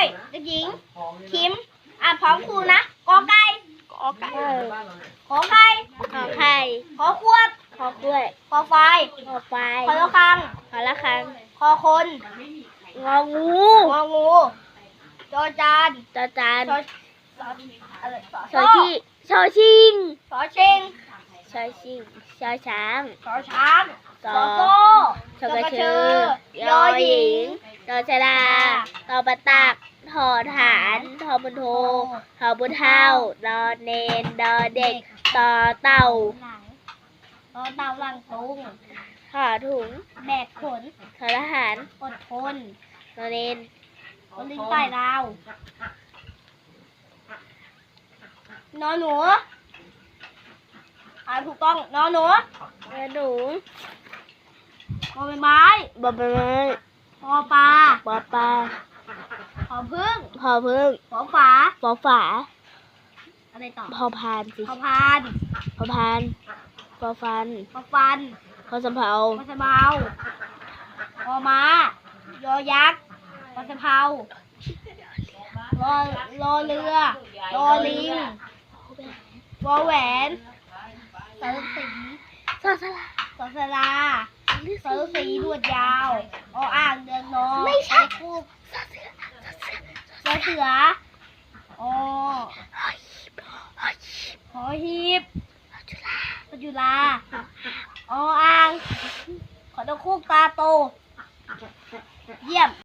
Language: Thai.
อยเด็กหญิง คิม อ่านพร้อมครูนะกอไก่กอไก่ขอไข่ขอไข่ขอควบขอกล้วยขอไฟขอไฟขอละคังขอละคังขอคนงองูงองูจอจานจอจานชอชออะไรสอชอชีชอชิงสอชิงชอชิงชอช้างสอช้างสสออโซ่ชอกระเชอยอหญิงยอชดาตอประตัก ทอฐานทอบุญโททอบุญเท่าดอเนนดอเด็กต่อเต่าหลังรอเตาหลังตุงถอถุง แบกขนทอทหารอดทนดอเนนคนลิ้นใต้ราวนอนหนูอ่านถูกต้องนอนหนูกระดูบอใบไม้บอใบไม้พอปลาปอปลา พึ่งพอพึ่งพอฝาปอฝา อะไรต่อพอพานสิพอพานพอพานพอฟันพอฟันพอสำเภาพอสะเบาพอม้ายอยักษ์พอสะเพารอรอเรือรอลิงวอแหวนสระสีซอสลาสอสลาสอสีหนวดยาวออ่างเดือนน ออหอหีบหอหีบหอหีบจุฬาจุฬาออ่าง ขอตะคุกตาโต เยี่ยม